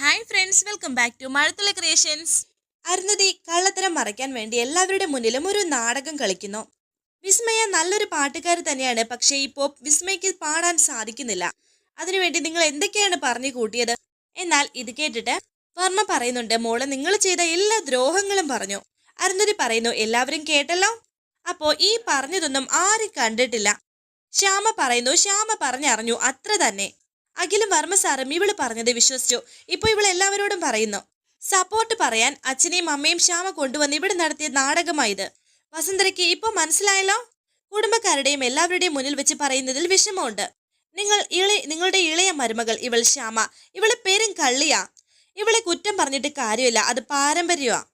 Hi friends welcome back to Mazhathulla creations Arundhati കള്ളത്തരം മറയ്ക്കാൻ വേണ്ടി എല്ലാവരുടെ മുന്നിലും ഒരു നാടകം കളിക്കുന്നു. വിസ്മയ നല്ലൊരു പാട്ടുകാരി തന്നെയാണ് പക്ഷേ ഇപ്പോൾ വിസ്മയ്ക്ക് പാടാൻ സാധിക്കുന്നില്ല. അതിനുവേണ്ടി നിങ്ങൾ എന്തൊക്കെയാണ് പറഞ്ഞു കൂട്ടിയത്? എന്നാൽ ഇത് കേട്ടിട്ട് വർമ്മ പറയുന്നുണ്ട് മോളെ നിങ്ങൾ ചെയ്ത എല്ലാ ദ്രോഹങ്ങളും പറഞ്ഞു. അരുന്ധതി പറയുന്നു എല്ലാവരും കേട്ടല്ലോ? അപ്പോൾ ഈ പറഞ്ഞതൊന്നും ആരും കണ്ടിട്ടില്ല. ശ്യാമ പറയുന്നു ശ്യാമ പറഞ്ഞറിഞ്ഞു അത്ര തന്നെ. അഖിലും വർമ്മ സാറും ഇവൾ പറഞ്ഞത് വിശ്വസിച്ചു. ഇപ്പൊ ഇവൾ എല്ലാവരോടും പറയുന്നു. സപ്പോർട്ട് പറയാൻ അച്ഛനെയും അമ്മയും ശ്യാമ കൊണ്ടുവന്ന് ഇവിടെ നടത്തിയ നാടകമായത്. വസുന്ധരയ്ക്ക് ഇപ്പൊ മനസ്സിലായല്ലോ? കുടുംബക്കാരുടെയും എല്ലാവരുടെയും മുന്നിൽ വെച്ച് പറയുന്നതിൽ വിഷമമുണ്ട്. നിങ്ങൾ ഇളി നിങ്ങളുടെ ഇളയ മരുമകൾ ഇവൾ ശ്യാമ. ഇവളെ പേരും കള്ളിയാ. ഇവളെ കുറ്റം പറഞ്ഞിട്ട് കാര്യമില്ല അത് പാരമ്പര്യമാ.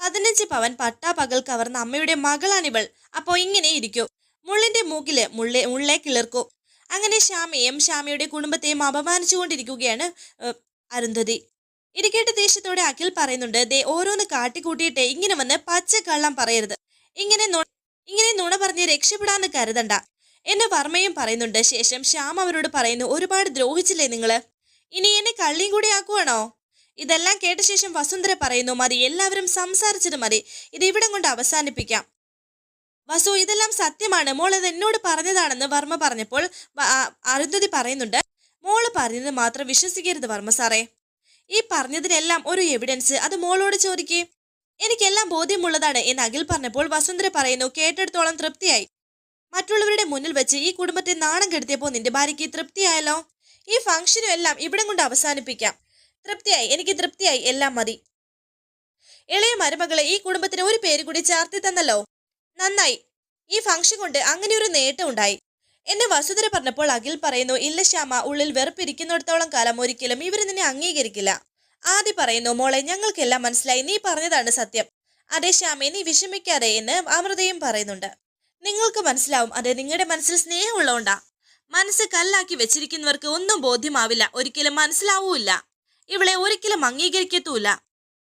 പതിനഞ്ച് പവൻ പട്ടാ പകൽ കവർന്ന അമ്മയുടെ മകളാണിവൾ. അപ്പോ ഇങ്ങനെ ഇരിക്കൂ. മുള്ളിന്റെ മൂക്കിൽ മുള്ളെ മുള്ളെ കിളിർക്കൂ. അങ്ങനെ ശ്യാമയും ശ്യാമയുടെ കുടുംബത്തെയും അപമാനിച്ചുകൊണ്ടിരിക്കുകയാണ് അരുന്ധതി. ഇരിക്കേണ്ട ദേഷ്യത്തോടെ അഖിൽ പറയുന്നുണ്ട് ദേ ഓരോന്ന് കാട്ടിക്കൂട്ടിയിട്ട് ഇങ്ങനെ വന്ന് പച്ച കള്ളം പറയരുത്. ഇങ്ങനെ ഇങ്ങനെ നുണ പറഞ്ഞ് രക്ഷപ്പെടാന്ന് കരുതണ്ട. എന്നെ വർമ്മയും പറയുന്നുണ്ട്. ശേഷം ശ്യാം അവരോട് പറയുന്നു ഒരുപാട് ദ്രോഹിച്ചില്ലേ നിങ്ങൾ? ഇനി എന്നെ കള്ളിയും കൂടി ആക്കുവാണോ? ഇതെല്ലാം കേട്ട ശേഷം വസുന്ധര പറയുന്നു മതി എല്ലാവരും സംസാരിച്ചത് മതി. ഇത് ഇവിടം കൊണ്ട് അവസാനിപ്പിക്കാം. വസു ഇതെല്ലാം സത്യമാണ്. മോൾ ഇത് എന്നോട് പറഞ്ഞതാണെന്ന് വർമ്മ പറഞ്ഞപ്പോൾ അരുന്ധതി പറയുന്നുണ്ട്. മോൾ പറഞ്ഞത് മാത്രം വിശ്വസിക്കരുത് വർമ്മ സാറേ. ഈ പറഞ്ഞതിനെല്ലാം ഒരു എവിഡൻസ് അത് മോളോട് ചോദിക്കേ. എനിക്കെല്ലാം ബോധ്യമുള്ളതാണ് എന്ന് അഖിൽ പറഞ്ഞപ്പോൾ വസുന്ധര പറയുന്നു കേട്ടെടുത്തോളം തൃപ്തിയായി. മറ്റുള്ളവരുടെ മുന്നിൽ വെച്ച് ഈ കുടുംബത്തെ നാണം കെടുത്തിയപ്പോൾ നിന്റെ ഭാര്യയ്ക്ക് തൃപ്തിയായല്ലോ? ഈ ഫംഗ്ഷനും എല്ലാം ഇവിടെ കൊണ്ട് അവസാനിപ്പിക്കാം. തൃപ്തിയായി. എനിക്ക് തൃപ്തിയായി. എല്ലാം മതി. ഇളയ മരുമകളെ ഈ കുടുംബത്തിന് ഒരു പേര് കൂടി ചാർത്തി തന്നല്ലോ. നന്നായി. ഈ ഫംഗ്ഷൻ കൊണ്ട് അങ്ങനെ ഒരു നേട്ടം ഉണ്ടായി. എന്നെ വസുധര പറഞ്ഞപ്പോൾ അഖിൽ പറയുന്നു ഇല്ല ശ്യാമ ഉള്ളിൽ വെറുപ്പിരിക്കുന്നിടത്തോളം കാലം ഒരിക്കലും ഇവർ നിന്നെ അംഗീകരിക്കില്ല. ആദ്യ പറയുന്നു മോളെ ഞങ്ങൾക്കെല്ലാം മനസ്സിലായി. നീ പറഞ്ഞതാണ് സത്യം. അതെ ശ്യാമെ നീ വിഷമിക്കാതെ എന്ന് അമൃതയും പറയുന്നുണ്ട്. നിങ്ങൾക്ക് മനസ്സിലാവും അതെ നിങ്ങളുടെ മനസ്സിൽ സ്നേഹമുള്ളതുകൊണ്ടാ മനസ്സ് കല്ലാക്കി വെച്ചിരിക്കുന്നവർക്ക് ഒന്നും ബോധ്യമാവില്ല. ഒരിക്കലും മനസ്സിലാവൂല്ല. ഇവളെ ഒരിക്കലും അംഗീകരിക്കത്തൂല്ല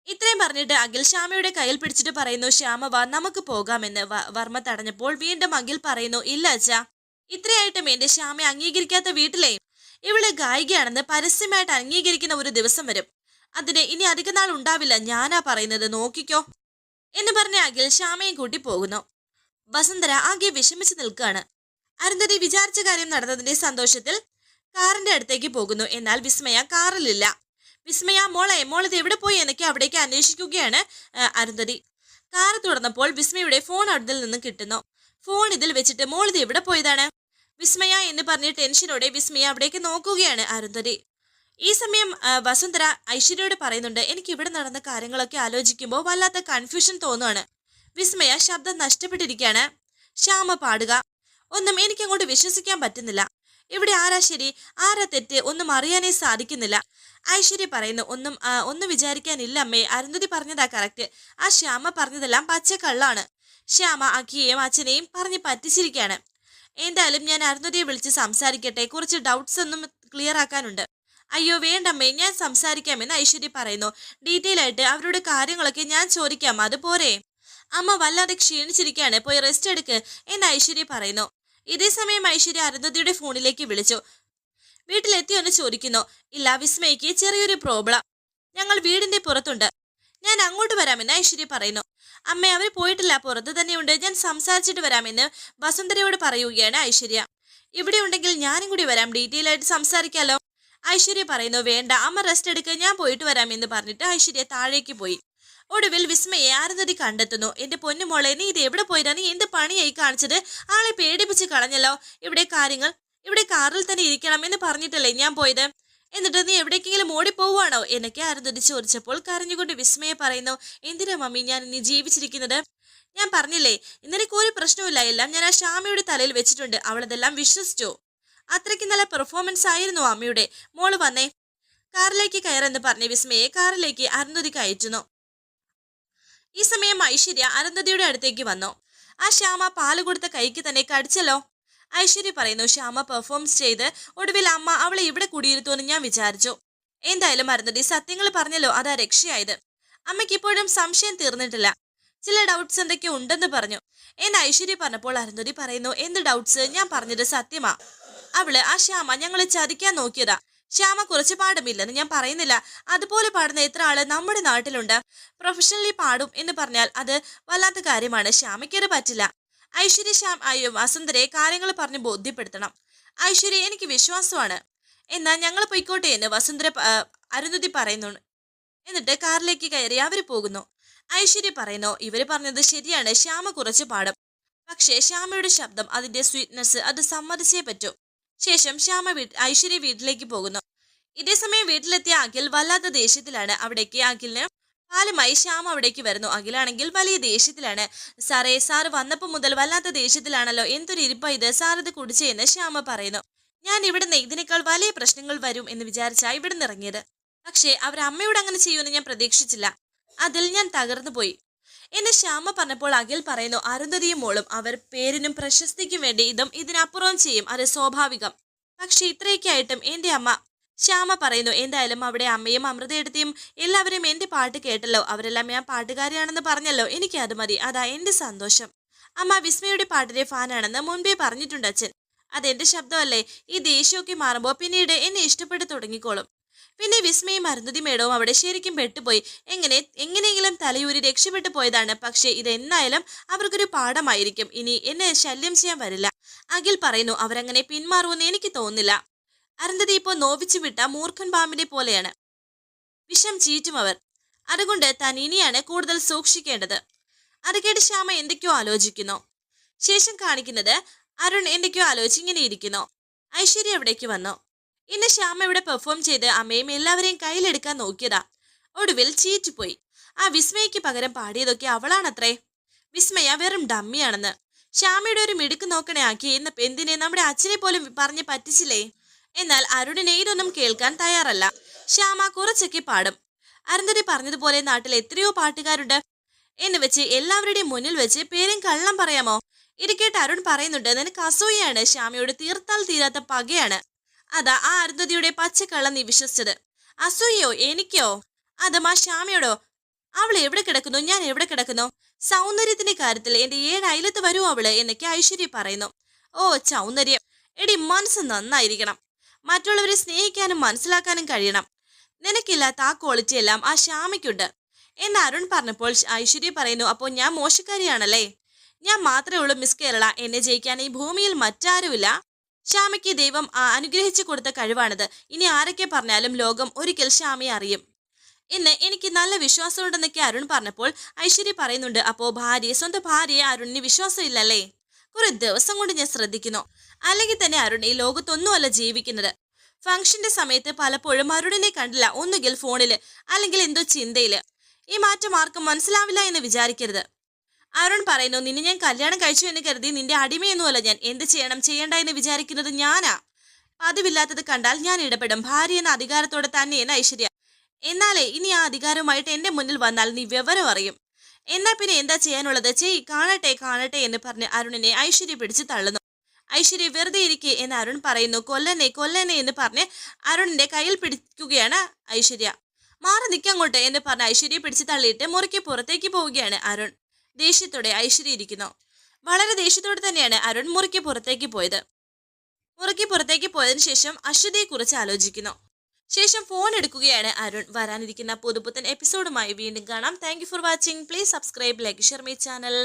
ഇത്രയും പറഞ്ഞിട്ട് അഖിൽ ശ്യാമയുടെ കയ്യിൽ പിടിച്ചിട്ട് പറയുന്നു ശ്യാമ വാ നമുക്ക് പോകാമെന്ന് വർമ്മ തടഞ്ഞപ്പോൾ വീണ്ടും അഖിൽ പറയുന്നു ഇല്ല അച്ഛാ ഇത്രയായിട്ടും എന്റെ ശ്യാമയെ അംഗീകരിക്കാത്ത വീട്ടിലെ ഇവൾ ഗായികയാണെന്ന് പരസ്യമായിട്ട് അംഗീകരിക്കുന്ന ഒരു ദിവസം വരും. അതിന് ഇനി അധിക നാൾ ഉണ്ടാവില്ല ഞാനാ പറയുന്നത് നോക്കിക്കോ. എന്ന് പറഞ്ഞ അഖിൽ ശ്യാമയും കൂട്ടി പോകുന്നു. വസുന്ധര ആകെ വിഷമിച്ചു നിൽക്കുകയാണ്. അരുന്ധതി വിചാരിച്ച കാര്യം നടന്നതിന്റെ സന്തോഷത്തിൽ കാറിന്റെ അടുത്തേക്ക് പോകുന്നു. എന്നാൽ വിസ്മയ കാറിലില്ല. വിസ്മയ മോളെ മോൾ മോളിത് എവിടെ പോയി എന്നൊക്കെ അവിടേക്ക് അന്വേഷിക്കുകയാണ് അരുന്ധതി. കാറ് തുറന്നപ്പോൾ വിസ്മയുടെ ഫോൺ അടുത്തിൽ നിന്ന് കിട്ടുന്നു. ഫോൺ ഇതിൽ വെച്ചിട്ട് മോൾ മോളിത് എവിടെ പോയതാണ്? വിസ്മയ എന്ന് പറഞ്ഞ് ടെൻഷനോടെ വിസ്മയ അവിടേക്ക് നോക്കുകയാണ് അരുന്ധതി. ഈ സമയം വസുന്ധര ഐശ്വര്യയോട് പറയുന്നുണ്ട് എനിക്ക് ഇവിടെ നടന്ന കാര്യങ്ങളൊക്കെ ആലോചിക്കുമ്പോൾ വല്ലാത്ത കൺഫ്യൂഷൻ തോന്നുകയാണ് വിസ്മയ ശബ്ദം നഷ്ടപ്പെട്ടിരിക്കുകയാണ്. ശ്യാമ പാടുക. ഒന്നും എനിക്കങ്ങോട്ട് വിശ്വസിക്കാൻ പറ്റുന്നില്ല. ഇവിടെ ആരാ ശരി? ആരാ തെറ്റ്? ഒന്നും അറിയാനേ സാധിക്കുന്നില്ല. ഐശ്വര്യ പറയുന്നു ഒന്നും ഒന്നും വിചാരിക്കാനില്ല അമ്മേ. അരുന്ധതി പറഞ്ഞതാ കറക്റ്റ്. ആ ശ്യാമ പറഞ്ഞതെല്ലാം പച്ചക്കള്ളാണ്. ശ്യാമ അഖിയെയും അച്ഛനെയും പറഞ്ഞ് പറ്റിച്ചിരിക്കുകയാണ് എന്തായാലും ഞാൻ അരുന്ധതിയെ വിളിച്ച് സംസാരിക്കട്ടെ. കുറച്ച് ഡൗട്ട്സ് ഒന്നും ക്ലിയർ ആക്കാനുണ്ട്. അയ്യോ വേണ്ടമ്മേ. ഞാൻ സംസാരിക്കാമെന്ന് ഐശ്വര്യ പറയുന്നു. ഡീറ്റെയിൽ ആയിട്ട് അവരുടെ കാര്യങ്ങളൊക്കെ ഞാൻ ചോദിക്കാം. അതുപോരെ അമ്മ വല്ലാതെ ക്ഷീണിച്ചിരിക്കുകയാണ് പോയി റെസ്റ്റ് എടുക്ക്. എന്ന് ഐശ്വര്യ പറയുന്നു. ഇതേ സമയം ഐശ്വര്യ അരുന്ധതിയുടെ ഫോണിലേക്ക് വിളിച്ചു. വീട്ടിലെത്തി വീട്ടിലെത്തിയൊന്ന് ചോദിക്കുന്നു ഇല്ല വിസ്മയ്ക്ക് ചെറിയൊരു പ്രോബ്ലം. ഞങ്ങൾ വീടിന്റെ പുറത്തുണ്ട്. ഞാൻ അങ്ങോട്ട് വരാമെന്ന് ഐശ്വര്യ പറയുന്നു. അമ്മ അവർ പോയിട്ടില്ല. പുറത്ത് തന്നെയുണ്ട്. ഞാൻ സംസാരിച്ചിട്ട് വരാമെന്ന് വസുന്ധരയോട് പറയുകയാണ് ഐശ്വര്യ. ഇവിടെ ഉണ്ടെങ്കിൽ ഞാനും കൂടി വരാം. ഡീറ്റെയിൽ ആയിട്ട് സംസാരിക്കാലോ. ഐശ്വര്യ പറയുന്നു വേണ്ട. അമ്മ റെസ്റ്റ് എടുക്കുക ഞാൻ പോയിട്ട് വരാമെന്ന് പറഞ്ഞിട്ട് ഐശ്വര്യ താഴേക്ക് പോയി. ഒടുവിൽ വിസ്മയെ അരുന്ധതി കണ്ടെത്തുന്നു? എന്റെ പൊന്നുമോളെ നീ ഇത് എവിടെ പോയിരാ നീ എന്ത് പണിയായി കാണിച്ചത്? ആളെ പേടിപ്പിച്ച് കളഞ്ഞല്ലോ. ഇവിടെ കാര്യങ്ങൾ ഇവിടെ കാറിൽ തന്നെ ഇരിക്കണം എന്ന് പറഞ്ഞിട്ടല്ലേ ഞാൻ പോയത്? എന്നിട്ട് നീ എവിടേക്കെങ്കിലും ഓടിപ്പോവാണോ എന്നൊക്കെ അരുന്ധതി ചോദിച്ചപ്പോൾ കരഞ്ഞുകൊണ്ട് വിസ്മയെ പറയുന്നു എന്തിനാ മമ്മി ഞാൻ ഇനി ജീവിച്ചിരിക്കുന്നത്? ഞാൻ പറഞ്ഞില്ലേ ഇന്നലേക്ക് ഒരു പ്രശ്നവുമില്ല. എല്ലാം ഞാൻ ആ ശ്യാമയുടെ തലയിൽ വെച്ചിട്ടുണ്ട്. അവളതെല്ലാം വിശ്വസിച്ചു. അത്രയ്ക്ക് നല്ല പെർഫോമൻസ് ആയിരുന്നു അമ്മയുടെ മോൾ വന്നേ കാറിലേക്ക് കയറെന്ന് പറഞ്ഞ വിസ്മയെ കാറിലേക്ക് അരുന്ധതി കയറ്റുന്നു ഈ സമയം ഐശ്വര്യ അരുന്ധതിയുടെ അടുത്തേക്ക് വന്നു. ആ ശ്യാമ പാൽ കൊടുത്ത കൈക്ക് തന്നെ കടിച്ചല്ലോ. ഐശ്വര്യ പറയുന്നു ശ്യാമ പെർഫോംസ് ചെയ്ത് ഒടുവിൽ അമ്മ അവളെ ഇവിടെ കുടിയിരുത്തുമെന്ന് ഞാൻ വിചാരിച്ചു. എന്തായാലും അരുന്ധതി സത്യങ്ങൾ പറഞ്ഞല്ലോ അതാ രക്ഷയായത്. അമ്മയ്ക്ക് ഇപ്പോഴും സംശയം തീർന്നിട്ടില്ല. ചില ഡൗട്ട്സ് എന്തൊക്കെ ഉണ്ടെന്ന് പറഞ്ഞു. എന്ന് ഐശ്വര്യ പറഞ്ഞപ്പോൾ അരുന്ധതി പറയുന്നു എന്ത് ഡൗട്ട്സ് ഞാൻ പറഞ്ഞത് സത്യമാ. അവൾ ആ ശ്യാമ ഞങ്ങളെ ചതിക്കാൻ നോക്കിയതാ. ശ്യാമ കുറച്ച് പാടുമില്ലെന്ന് ഞാൻ പറയുന്നില്ല. അതുപോലെ പാടുന്ന എത്ര ആൾ നമ്മുടെ നാട്ടിലുണ്ട്. പ്രൊഫഷണലി പാടും എന്ന് പറഞ്ഞാൽ അത് വല്ലാത്ത കാര്യമാണ്. ശ്യാമയ്ക്ക് അത് പറ്റില്ല. ഐശ്വര്യ ശ്യാം അയ്യോ വസന്തരെ കാര്യങ്ങൾ പറഞ്ഞ് ബോധ്യപ്പെടുത്തണം. ഐശ്വര്യ എനിക്ക് വിശ്വാസമാണ്. എന്നാൽ ഞങ്ങൾ പൊയ്ക്കോട്ടെ എന്ന് വസന്തര അരുന്ധതി പറയുന്നു. എന്നിട്ട് കാറിലേക്ക് കയറി അവർ പോകുന്നു. ഐശ്വര്യ പറയുന്നു ഇവർ പറഞ്ഞത് ശരിയാണ്. ശ്യാമ കുറച്ച് പാടും. പക്ഷേ ശ്യാമയുടെ ശബ്ദം അതിന്റെ സ്വീറ്റ്നെസ് അത് സമ്മതിച്ചേ പറ്റൂ. ശേഷം ശ്യാമ വീട് ഐശ്വര്യ വീട്ടിലേക്ക് പോകുന്നു. ഇതേ ഇതേസമയം വീട്ടിലെത്തിയ അഖിൽ വല്ലാത്ത ദേഷ്യത്തിലാണ്. അവിടേക്ക് അഖിലിന് കാലമായി ശ്യാമ അവിടേക്ക് വരുന്നു. അഖിലാണെങ്കിൽ വലിയ ദേഷ്യത്തിലാണ്. സാറേ സാറ് വന്നപ്പോൾ മുതൽ വല്ലാത്ത ദേഷ്യത്തിലാണല്ലോ. എന്തൊരു ഇരിപ്പാ ഇത്. സാർ ഇത് കുടിച്ചെന്ന് ശ്യാമ പറയുന്നു. ഞാൻ ഇവിടുന്ന് ഇതിനേക്കാൾ വലിയ പ്രശ്നങ്ങൾ വരും എന്ന് വിചാരിച്ചാ ഇവിടുന്ന് ഇറങ്ങിയത്. പക്ഷേ അവർ അമ്മയോട് അങ്ങനെ ചെയ്യുമെന്ന് ഞാൻ പ്രതീക്ഷിച്ചില്ല. അതിൽ ഞാൻ തകർന്നു പോയി എന്നെ ശ്യാമ പറഞ്ഞപ്പോൾ അഖിൽ പറയുന്നു അരുന്ധതിയും മോളും അവർ പേരിനും പ്രശസ്തിക്കും വേണ്ടി ഇതും ഇതിനപ്പുറവും ചെയ്യും. അത് സ്വാഭാവികം. പക്ഷെ ഇത്രയൊക്കെയായിട്ടും എന്റെ അമ്മ ശ്യാമ പറയുന്നു എന്തായാലും അവിടെ അമ്മയും അമൃതയെടുത്തിയും എല്ലാവരും എന്റെ പാട്ട് കേട്ടല്ലോ. അവരെല്ലാം ഞാൻ പാട്ടുകാരിയാണെന്ന് പറഞ്ഞല്ലോ. എനിക്ക് അത് മതി. അതാ എന്റെ സന്തോഷം. അമ്മ വിസ്മയുടെ പാട്ടിന്റെ ഫാനാണെന്ന് മുൻപേ പറഞ്ഞിട്ടുണ്ട് അച്ഛൻ. അതെന്റെ ശബ്ദമല്ലേ? ഈ ദേഷ്യമൊക്കെ മാറുമ്പോൾ പിന്നീട് എന്നെ ഇഷ്ടപ്പെട്ടു തുടങ്ങിക്കോളും. പിന്നെ വിസ്മയും അരുന്ധതി മേടവും അവിടെ ശരിക്കും പെട്ടുപോയി. എങ്ങനെ എങ്ങനെയെങ്കിലും തലയൂരി രക്ഷപ്പെട്ടു പോയതാണ്. പക്ഷേ ഇത് എന്നായാലും അവർക്കൊരു പാഠമായിരിക്കും. ഇനി എന്നെ ശല്യം ചെയ്യാൻ വരില്ല. അഖിൽ പറയുന്നു അവരങ്ങനെ പിന്മാറുമെന്ന് എനിക്ക് തോന്നില്ല അരുന്ധതി ഇപ്പോൾ നോവിച്ചു വിട്ട മൂർഖൻ പാമ്പിനെ പോലെയാണ്. വിഷം ചീറ്റും അവർ. അതുകൊണ്ട് താൻ ഇനിയാണ് കൂടുതൽ സൂക്ഷിക്കേണ്ടത്. അത് കേട്ട് ശ്യാമ എന്തൊക്കെയോ ആലോചിക്കുന്നു. ശേഷം കാണിക്കുന്നത് അരുൺ എന്തൊക്കെയോ ആലോചിച്ച് ഇങ്ങനെ ഇരിക്കുന്നു. ഐശ്വര്യ എവിടേക്ക് വന്നു? ഇന്ന് ശ്യാമ ഇവിടെ പെർഫോം ചെയ്ത് അമ്മയും എല്ലാവരെയും കയ്യിലെടുക്കാൻ നോക്കിയതാ. ഒടുവിൽ ചീറ്റ് പോയി. ആ വിസ്മയയ്ക്ക് പകരം പാടിയതൊക്കെ അവളാണത്രേ. വിസ്മയ വെറും ഡമ്മിയാണെന്ന് ശ്യാമയുടെ ഒരു മിടുക്ക് നോക്കണേ ആക്കി ഇന്ന് പെന്തിനെ നമ്മുടെ അച്ഛനെ പോലും പറഞ്ഞ് പറ്റിച്ചില്ലേ? എന്നാൽ അരുണിനെ ഇതൊന്നും കേൾക്കാൻ തയ്യാറല്ല. ശ്യാമ കുറച്ചൊക്കെ പാടും. അരുന്ധതി പറഞ്ഞതുപോലെ നാട്ടിൽ എത്രയോ പാട്ടുകാരുണ്ട്. എന്ന് വെച്ച് എല്ലാവരുടെയും മുന്നിൽ വെച്ച് പേരും കള്ളം പറയാമോ? ഇരിക്കേട്ട് കേട്ട് അരുൺ പറയുന്നുണ്ട് നിനക്ക് അസൂയാണ് ശ്യാമയോട് തീർത്താൽ തീരാത്ത പകയാണ്. അതാ ആ അരുന്ധതിയുടെ പച്ചക്കള്ളം നീ വിശ്വസിച്ചത്. അസൂയയോ എനിക്കോ? അത് മാ ശ്യാമയോടോ? അവൾ എവിടെ കിടക്കുന്നു? ഞാൻ എവിടെ കിടക്കുന്നു? സൗന്ദര്യത്തിന്റെ കാര്യത്തിൽ എന്റെ ഏഴ് അയലത്ത് വരൂ അവൾ? എന്നൊക്കെ ഐശ്വര്യ പറയുന്നു. ഓ സൗന്ദര്യം എടി മനസ്സ് നന്നായിരിക്കണം. മറ്റുള്ളവരെ സ്നേഹിക്കാനും മനസ്സിലാക്കാനും കഴിയണം. നിനക്കില്ലാത്ത ആ ക്വാളിറ്റി എല്ലാം ആ ശ്യാമയ്ക്കുണ്ട്. എന്ന് അരുൺ പറഞ്ഞപ്പോൾ ഐശ്വര്യ പറയുന്നു അപ്പോൾ ഞാൻ മോശക്കാരിയാണല്ലേ? ഞാൻ മാത്രമേ ഉള്ളൂ മിസ് കേരള. എന്നെ ജയിക്കാൻ ഈ ഭൂമിയിൽ മറ്റാരുമില്ല. ശ്യാമയ്ക്ക് ദൈവം അനുഗ്രഹിച്ചു കൊടുത്ത കഴിവാണിത്. ഇനി ആരൊക്കെ പറഞ്ഞാലും ലോകം ഒരിക്കൽ ശ്യാമയെ അറിയും. ഇന്ന് എനിക്ക് നല്ല വിശ്വാസമുണ്ടെന്നൊക്കെ അരുൺ പറഞ്ഞപ്പോൾ ഐശ്വര്യ പറയുന്നുണ്ട് അപ്പോ ഭാര്യ സ്വന്തം ഭാര്യയെ അരുണിന് വിശ്വാസമില്ലല്ലേ? കുറെ ദിവസം കൊണ്ട് ഞാൻ ശ്രദ്ധിക്കുന്നു. അല്ലെങ്കിൽ തന്നെ അരുൺ ഈ ലോകത്തൊന്നുമല്ല ജീവിക്കുന്നത്. ഫംഗ്ഷന്റെ സമയത്ത് പലപ്പോഴും അരുണിനെ കണ്ടില്ല ഒന്നുകിൽ ഫോണിൽ അല്ലെങ്കിൽ എന്തോ ചിന്തയിൽ. ഈ മാറ്റം ആർക്കും മനസ്സിലാവില്ല എന്ന് വിചാരിക്കരുത്. അരുൺ പറയുന്നു നിന്നെ ഞാൻ കല്യാണം കഴിച്ചു എന്ന് കരുതി നിന്റെ അടിമയൊന്നുമല്ല ഞാൻ. എന്ത് ചെയ്യണം? ചെയ്യണ്ട എന്ന് വിചാരിക്കുന്നത് ഞാനാ. പതിവില്ലാത്തത് കണ്ടാൽ ഞാൻ ഇടപെടും. ഭാര്യ എന്ന അധികാരത്തോടെ തന്നെയെന്ന് ഐശ്വര്യ. എന്നാലേ ഇനി ആ അധികാരവുമായിട്ട് എന്റെ മുന്നിൽ വന്നാൽ നീ വിവരം അറിയും. എന്നാ പിന്നെ എന്താ ചെയ്യാനുള്ളത്? ചെയ് കാണട്ടെ കാണട്ടെ എന്ന് പറഞ്ഞ് അരുണിനെ ഐശ്വര്യ പിടിച്ച് തള്ളുന്നു. ഐശ്വര്യ വെറുതെ ഇരിക്കെ എന്ന് അരുൺ പറയുന്നു. കൊല്ലനെ കൊല്ലനെ എന്ന് പറഞ്ഞ് അരുണിന്റെ കയ്യിൽ പിടിക്കുകയാണ് ഐശ്വര്യ. മാറി നിൽക്കങ്ങോട്ട് എന്ന് പറഞ്ഞ് ഐശ്വര്യ പിടിച്ച് തള്ളിയിട്ട് മുറിക്ക് പുറത്തേക്ക് പോവുകയാണ് അരുൺ. ദേഷ്യത്തോടെ ഐശ്വര്യ ഇരിക്കുന്നു. വളരെ ദേഷ്യത്തോടെ തന്നെയാണ് അരുൺ മുറിക്ക് പുറത്തേക്ക് പോയത്. മുറിക്ക് പുറത്തേക്ക് പോയതിനു ശേഷം അശ്വതിയെ കുറിച്ച് ആലോചിക്കുന്നു. ശേഷം ഫോൺ എടുക്കുകയാണ് അരുൺ. വരാനിരിക്കുന്ന പുതുപുത്തൻ എപ്പിസോഡുമായി വീണ്ടും കാണാം. Thank for watching please subscribe like share my channel